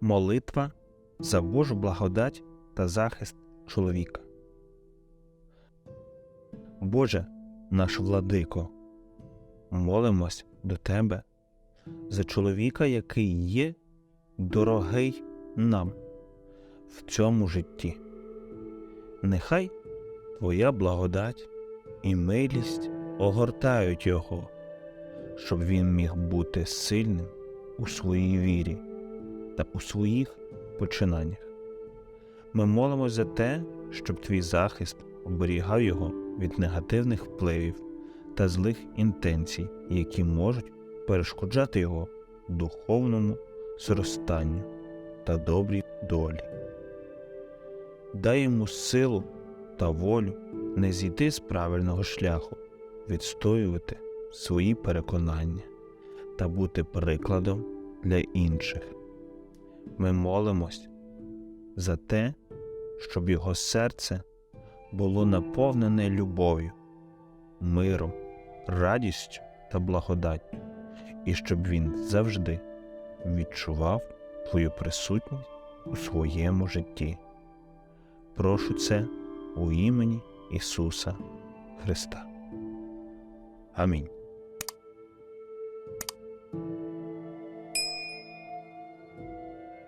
Молитва за Божу благодать та захист чоловіка. Боже, наш владико, молимось до Тебе за чоловіка, який є дорогий нам в цьому житті. Нехай Твоя благодать і милість огортають його, щоб він міг бути сильним у своїй вірі та у своїх починаннях. Ми молимось за те, щоб твій захист оберігав його від негативних впливів та злих інтенцій, які можуть перешкоджати його духовному зростанню та добрій долі. Дай йому силу та волю не зійти з правильного шляху, відстоювати свої переконання та бути прикладом для інших. Ми молимось за те, щоб його серце було наповнене любов'ю, миром, радістю та благодаттю, і щоб він завжди відчував твою присутність у своєму житті. Прошу це у імені Ісуса Христа. Амінь.